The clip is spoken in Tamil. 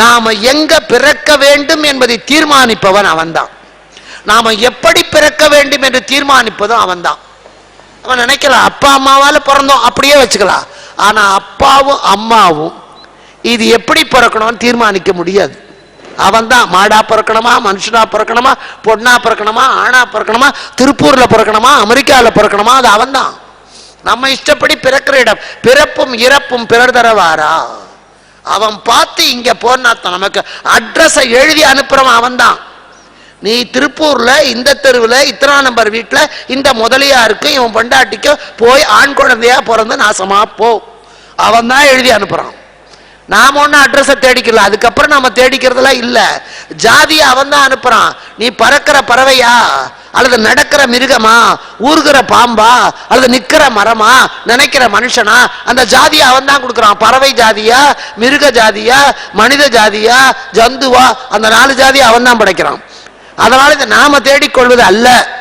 நாம எங்க பிறக்க வேண்டும் என்பதை தீர்மானிப்பவன் அவன்தான். நாம எப்படி பிறக்க வேண்டும் என்று தீர்மானிப்பதும் அவன்தான். அவன் நினைக்கலாம் அப்பா அம்மாவால் பிறந்தோம் அப்படியே வச்சுக்கலாம். ஆனால் அப்பாவும் அம்மாவும் இது எப்படி பிறக்கணும்னு தீர்மானிக்க முடியாது. அவன் தான் மாடா பிறக்கணுமா மனுஷனா பிறக்கணுமா பொண்ணா பிறக்கணுமா ஆணா பிறக்கணுமா திருப்பூர்ல பிறக்கணுமா அமெரிக்காவில் பிறக்கணுமா அது அவன்தான். நம்ம இஷ்டப்படி பிறக்கிற இடம் பிறப்பும் இறப்பும் பிறர் தரவாரா? அவன் பார்த்து இங்க போனாத்தான் நமக்கு அட்ரஸை எழுதி அனுப்புறவன் அவன்தான். நீ திருப்பூர்ல இந்த தெருவில் இத்தனா நம்பர் வீட்டில் இந்த முதலியாருக்கும் இவன் பண்டாட்டிக்கும் போய் ஆண் குழந்தையா பிறந்து நாசமா போ. அவன் தான் எழுதி அனுப்புறான். நாம ஒன்றும் அட்ரஸை தேடிக்கல. அதுக்கப்புறம் நம்ம தேடிக்கிறதுலாம் இல்லை. ஜாதியை அவன் தான் அனுப்புறான். நீ பறக்கிற பறவையா? அல்லது நடக்கிற மிருகமா ஊறுகிற பாம்பா அல்லது நிக்கிற மரமா நினைக்கிற மனுஷனா அந்த ஜாதியை அவன் தான் கொடுக்குறான். பறவை ஜாதியா மிருக ஜாதியா மனித ஜாதியா ஜந்துவா அந்த நாலு ஜாதியை அவன் தான் படைக்கிறான். அதனால இதை நாம தேடிக்கொள்வது அல்ல.